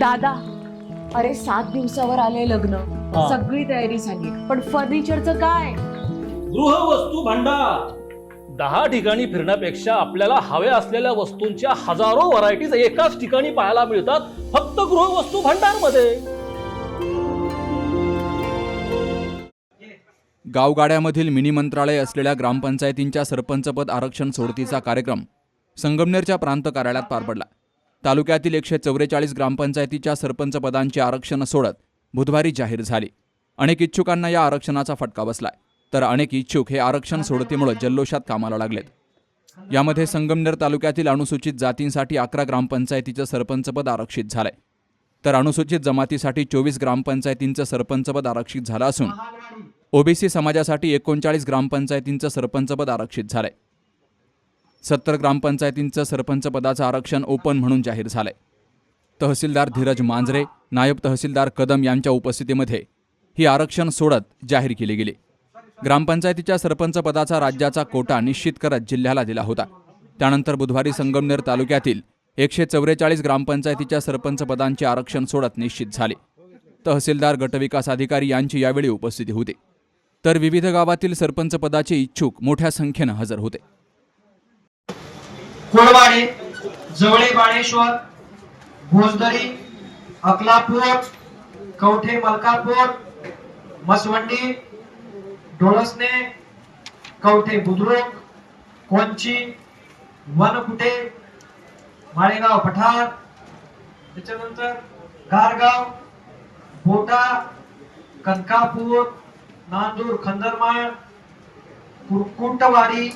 दादा अरे सात दिवसावर आले लग्न. हा. सगळी तयारी झाली. पण फर्निचरचं काय? गृहवस्तू भांडार. दहा ठिकाणी फिरण्यापेक्षा आपल्याला हव्या असलेल्या वस्तूंच्या हजारो व्हरायटीज एकाच ठिकाणी पाहायला मिळतात फक्त गृहवस्तू भांडारमध्ये गावगाड्यामधील मिनी मंत्रालय असलेल्या ग्रामपंचायतींच्या सरपंचपद आरक्षण सोडतीचा कार्यक्रम संगमनेरच्या प्रांत कार्यालयात पार पडला. तालुक्यातील एकशे चौवेचाळीस ग्रामपंचायतीच्या सरपंच पदांची आरक्षण सोडत बुधवारी जाहीर झाली. अनेक इच्छुकांना या आरक्षणाचा फटका बसलाय. तर अनेक इच्छुक हे आरक्षण सोडतीमुळे जल्लोषात कामाला लागलेत. यामध्ये संगमनेर तालुक्यातील अनुसूचित जातींसाठी अकरा ग्रामपंचायतीचं सरपंचपद आरक्षित झालंय. तर अनुसूचित जमातीसाठी चोवीस ग्रामपंचायतींचं सरपंचपद आरक्षित झालं असून ओबीसी समाजासाठी एकोणचाळीस ग्रामपंचायतींचं सरपंचपद आरक्षित झालंय. सत्तर ग्रामपंचायतींचं सरपंचपदाचं आरक्षण ओपन म्हणून जाहीर झालंय. तहसीलदार धीरज मांजरे नायब तहसीलदार कदम यांच्या उपस्थितीमध्ये ही आरक्षण सोडत जाहीर केली गेली. ग्रामपंचायतीच्या सरपंच पदाचा राज्याचा कोटा निश्चित करत जिल्ह्याला दिला होता. त्यानंतर बुधवारी संगमनेर तालुक्यातील एकशे चौवेचाळीस ग्रामपंचायतीच्या सरपंच पदांचे आरक्षण सोडत निश्चित झाले. तहसीलदार गटविकास अधिकारी यांची यावेळी उपस्थिती होती. तर विविध गावातील सरपंच पदाचे इच्छुक मोठ्या संख्येनं हजर होते. कोळवाडे जवळे बाळेश्वर भोजदरी अकलापूर कवठे मलकापूर मसवंडी डोळसने कवठे बुद्रुक कोंची वनकुटे माळेगाव पठार त्याच्यानंतर गारगाव बोटा कनकापूर नांदूर खंदरमाळ कुरकुंटवाडी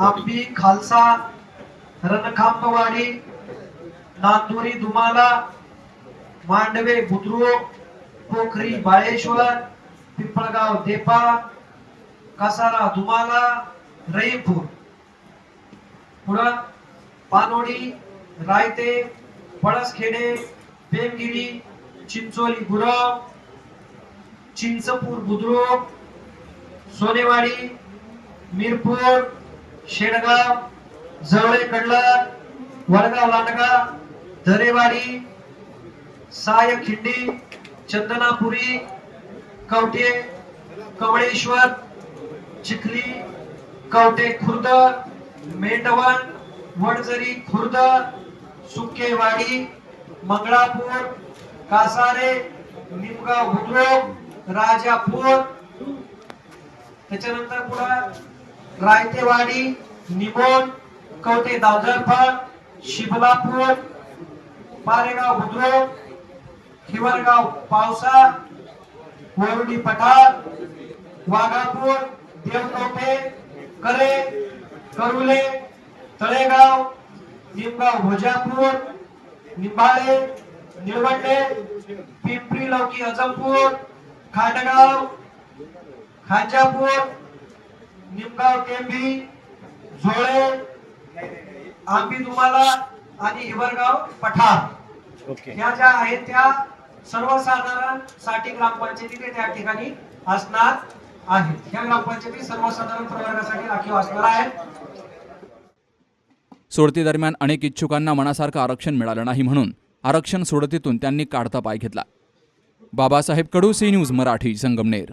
आपी खालसा रणखांबवाडी नांदुरी दुमाला मांडवे बुद्रुक पोखरी बाळेश्वर पिंपळगाव देपा कसारा दुमाला रईपूर पुढं पानोडी रायते पळसखेडे पेमगिरी चिंचोली गुरव चिंचपूर बुद्रुक सोनेवाडी मिरपूर शेडगाव जवळे कडलं वडगाव लांडगा दरेवाडी साय खिंडी चंदनापुरी कवटे कमळेश्वर चिखली कवटे खुर्द मेंढवण वडजरी खुर्द सुकेवाडी मंगळापूर कासारे निमगाव बुद्रुक राजापूर त्याच्यानंतर पुढे रायतेवाडी निमोण कवटे दावजरफळ शिबलापूर पारेगाव बुद्रुक हिवरगाव पावसा वरुडी पठार वाघापूर देवकवठे करे करुले तळेगाव निमगाव भोजापूर निंबाळे निळवंडे पिंपरी लौकी अजमपूर खांडगाव खांजापूर निमगाव टेंबी झोळे आंबी दुमाला आणि हिवरगाव पठार ह्या ज्या आहेत त्या सर्वसाधारणसाठी ग्रामपंचायती ते त्या ठिकाणी असणार आहेत. ह्या ग्रामपंचायती सर्वसाधारण प्रवर्गासाठी राखीव असणार आहेत. सोडतीदरम्यान अनेक इच्छुकांना मनासारखं आरक्षण मिळालं नाही म्हणून आरक्षण सोडतीतून त्यांनी काढता पाय घेतला. Babasaheb Kadu C news Marathi Sangamner.